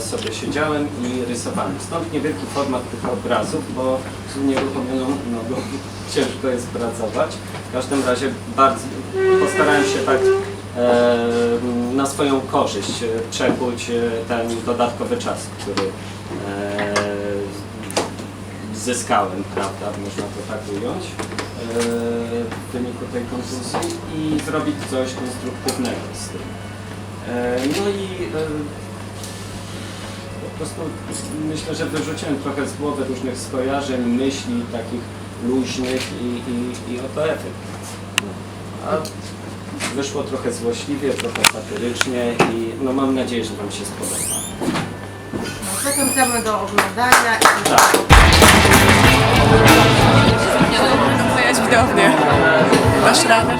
zainteresowany. Stąd niewielki format tych obrazów, bo z unieruchomioną nogą ciężko jest pracować. W każdym razie bardzo postarałem się tak na swoją korzyść e, przekuć e, ten dodatkowy czas, który e, zyskałem, prawda, można to tak ująć, w wyniku tej kontuzji i zrobić coś konstruktywnego z tym. No i prostu myślę, że wyrzuciłem trochę z głowy różnych skojarzeń, myśli takich luźnych i, i, i oto efekt. A wyszło trochę złośliwie, trochę satyrycznie i no mam nadzieję, że Wam się spodoba. No, Zachęcamy do oglądania i Tak. Widownię. Dasz radę.